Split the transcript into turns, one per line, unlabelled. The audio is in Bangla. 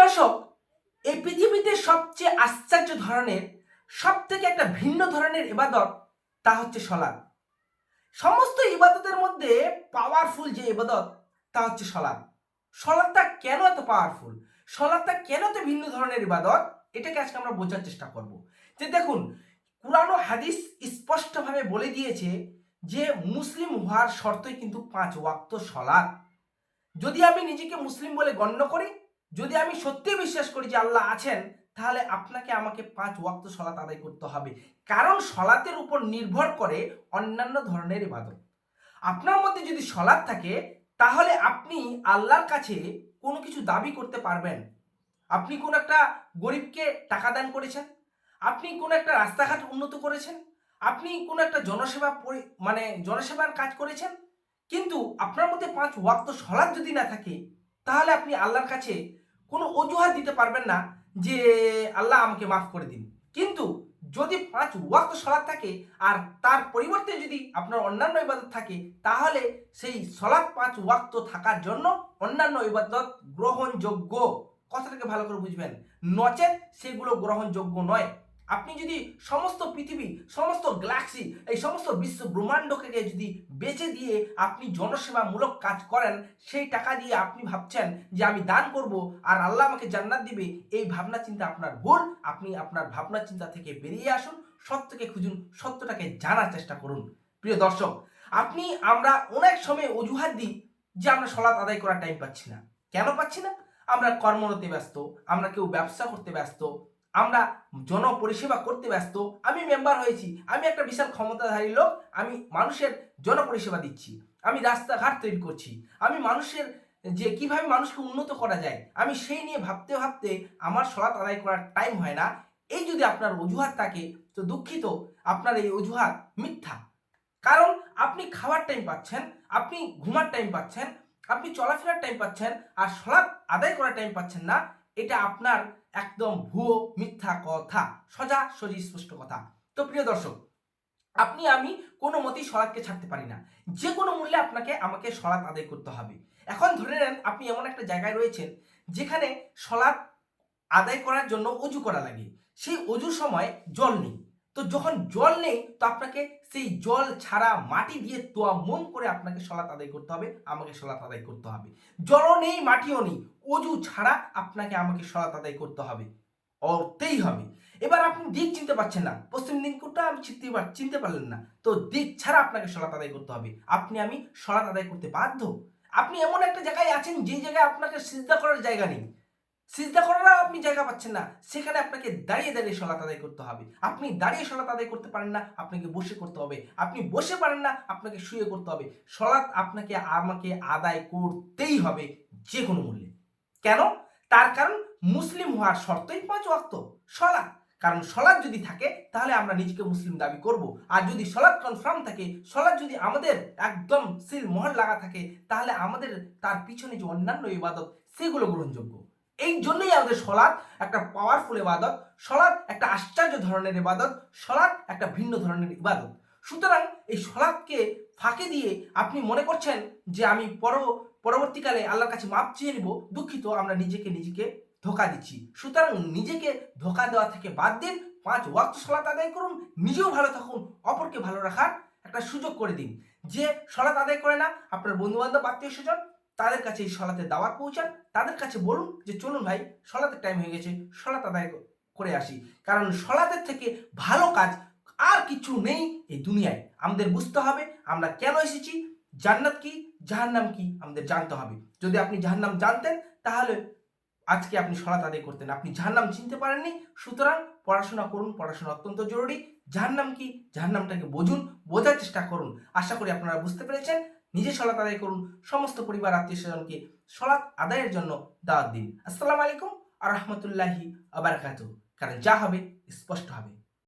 দর্শক এই পৃথিবীতে সবচেয়ে আশ্চর্য ধরনের সব থেকে একটা ভিন্ন ধরনের ইবাদত তা হচ্ছে সলাৎ। সমস্ত ইবাদতের মধ্যে পাওয়ারফুল যে ইবাদত, তা হচ্ছে সলাৎ। সলাৎটা কেন এত পাওয়ারফুল সলাৎটা কেন এত ভিন্ন ধরনের ইবাদত? এটাকে আজকে আমরা বোঝার চেষ্টা করব। যে দেখুন ও হাদিস স্পষ্টভাবে বলে দিয়েছে যে মুসলিম হওয়ার শর্তই কিন্তু পাঁচ ওয়াক্ত সলাৎ। যদি আমি নিজেকে মুসলিম বলে গণ্য করি যদি আমি সত্যি বিশ্বাস করি যে আল্লাহ আছেন, তাহলে আপনাকে আমাকে পাঁচ ওয়াক্ত সলাত আদায় করতে হবে। কারণ সলাতের উপর নির্ভর করে অন্যান্য ধরনের ইবাদত। আপনার মধ্যে যদি সলাৎ থাকে, তাহলে আপনি আল্লাহর কাছে কোনো কিছু দাবি করতে পারবেন। আপনি কোন একটা গরিবকে টাকা দান করেছেন, আপনি কোন একটা রাস্তাঘাট উন্নত করেছেন, আপনি কোন একটা জনসেবা মানে জনসেবার কাজ করেছেন, কিন্তু আপনার মধ্যে পাঁচ ওয়াক্ত সলাৎ যদি না থাকে, তাহলে আপনি আল্লাহর কাছে কোনো অজুহাত দিতে পারবেন না যে আল্লাহ আমাকে মাফ করে দিন। কিন্তু যদি পাঁচ ওয়াক্ত সলাদ থাকে আর তার পরিবর্তে যদি আপনার অন্যান্য ইবাদত থাকে, তাহলে সেই সলাদ পাঁচ ওয়াক্ত থাকার জন্য অন্যান্য ইবাদত গ্রহণযোগ্য। কথাটাকে ভালো করে বুঝবেন। নচেত সেগুলো গ্রহণযোগ্য নয়। আপনি যদি সমস্ত পৃথিবী, সমস্ত গ্যালাক্সি, এই সমস্ত বিশ্ব ব্রহ্মাণ্ডকে যদি বেচে দিয়ে আপনি জনসেবামূলক কাজ করেন, সেই টাকা দিয়ে আপনি ভাবছেন যে আমি দান করব আর আল্লাহ আমাকে জান্নাত দিবে, এই ভাবনা চিন্তা আপনার ভুল। আপনি আপনার ভাবনা চিন্তা থেকে বেরিয়ে আসুন, সত্যকে খুঁজুন, সত্যটাকে জানার চেষ্টা করুন। প্রিয় দর্শক, আপনি আমরা অনেক সময় অজুহাত দিই যে আমরা সলাৎ আদায় করার টাইম পাচ্ছি না। কেন পাচ্ছি না? আমরা কর্মরতে ব্যস্ত, আমরা কেউ ব্যবসা করতে ব্যস্ত আমরা জনপরিষেবা করতে ব্যস্ত, আমি মেম্বার হয়েছি, আমি একটা বিশাল ক্ষমতাধারী লোক, আমি মানুষের জনপরিষেবা দিচ্ছি, আমি রাস্তাঘাট তৈরি করছি, আমি মানুষের যে কীভাবে মানুষকে উন্নত করা যায়, আমি সেই নিয়ে ভাবতে ভাবতে আমার সলাৎ আদায় করার টাইম হয় না। এই যদি আপনার অজুহাত থাকে, তো দুঃখিত, আপনার এই অজুহাত মিথ্যা। কারণ আপনি খাওয়ার টাইম পাচ্ছেন, আপনি ঘুমার টাইম পাচ্ছেন, আপনি চলাফেরার টাইম পাচ্ছেন, আর সলাৎ আদায় করার টাইম পাচ্ছেন না এটা আপনার একদম ভুয়ো মিথ্যা কথা সোজা সোজি স্পষ্ট কথা। তো প্রিয় দর্শক, আপনি, আমি কোনো মতেই সলাৎকে ছাড়তে পারি না। যে কোনো মূল্যে আপনাকে, আমাকে সলাৎ আদায় করতে হবে। এখন ধরে নেন, আপনি এমন একটা জায়গায় রয়েছেন, যেখানে সলাৎ আদায় করার জন্য অজু করা লাগে। সেই অজুর সময় জল নেই। তো যখন জল নেই, তো আপনাকে সেই জল ছাড়া মাটি দিয়ে তোয়া মম করে আপনাকে সলাৎ আদায় করতে হবে, আমাকে সলাৎ আদায় করতে হবে। জলও নেই, মাটিও নেই। অজু ছাড়া আপনাকে আমাকে সলাৎ আদায় করতে হবে। অতেই হবে। এবার আপনি দিক চিনতে পারছেন না। পশ্চিম দিকটা আমি চিনতে পার চিনতে পারলেন না। তো দিক ছাড়া আপনাকে সলাৎ আদায় করতে হবে। আপনি, আমি সলাৎ আদায় করতে বাধ্য? আপনি এমন একটা জায়গায় আছেন যে জায়গায় আপনাকে সিজদা করার জায়গা নেই। সিজদা করার আপনি জায়গা পাচ্ছেন না। সেখানে আপনাকে দাঁড়িয়ে দাঁড়িয়ে সলাৎ আদায় করতে হবে। আপনি দাঁড়িয়ে সলাৎ আদায় করতে পারেন না, আপনাকে বসে করতে হবে। আপনি বসে পারেন না, আপনাকে শুয়ে করতে হবে। সলাৎ আপনাকে আমাকে আদায় করতেই হবে যে কোনো মূল্যে। কেন? তার কারণ মুসলিম হওয়ার শর্তই পাঁচ ওয়াক্ত, সলাৎ। কারণ সলাৎ যদি থাকে, তাহলে আমরা নিজেকে মুসলিম দাবি করব। আর যদি সলাৎ কনফার্ম থাকে, সলাৎ যদি আমাদের একদম সিল মহল লাগা থাকে, তাহলে আমাদের তার পিছনে যে অন্যান্য ইবাদত, সেগুলো গ্রহণযোগ্য। এই জন্যই আমাদের সলাৎ একটা পাওয়ারফুল ইবাদত, সলাৎ একটা আশ্চর্য ধরনের ইবাদত, সলাৎ একটা ভিন্ন ধরনের ইবাদত। সুতরাং এই সলাৎকে ফাঁকে দিয়ে আপনি মনে করছেন যে আমি পর পরবর্তীকালে আল্লাহর কাছে মাপ চেয়ে নিব, দুঃখিত, আমরা নিজেকে নিজেকে ধোকা দিচ্ছি। সুতরাং নিজেকে ধোকা দেওয়া থেকে বাদ দিন, পাঁচ ওয়াক্ত সলাত আদায় করুন, নিজেও ভালো থাকুন, অপরকে ভালো রাখার একটা সুযোগ করে দিন। যে সলাত আদায় করে না, আপনার বন্ধু বান্ধব আত্মীয় স্বজন, তাদের কাছে এই সলাতে দাওয়াত পৌঁছান, তাদের কাছে বলুন যে, চলুন ভাই, সলাতের টাইম হয়ে গেছে, সলাত আদায় করে আসি। কারণ সলাতের থেকে ভালো কাজ আর কিছু নেই এই দুনিয়ায়। আমাদের বুঝতে হবে, আমরা কেন এসেছি, জান্নাত কি জাহান্নাম কি? আমাদের জানতে হবে। যদি আপনি জাহার নাম জানতেন, তাহলে আজকে আপনি সলাত আদায় করতেন। আপনি জাহান্নাম চিনতে পারেননি, সুতরাং পড়াশোনা করুন, পড়াশোনা অত্যন্ত জরুরি। জাহান্নাম কি? জাহান্নামটাকে বুঝুন, বোঝার চেষ্টা করুন। আশা করি আপনারা বুঝতে পেরেছেন। নিজে সলাত আদায় করুন, সমস্ত পরিবার, আত্মীয় স্বজনকে সলাৎ আদায়ের জন্য দাওয়াত দিন। আসসালামু আলাইকুম আর রহমতুল্লাহি আবার কারণ যা হবে, স্পষ্ট হবে।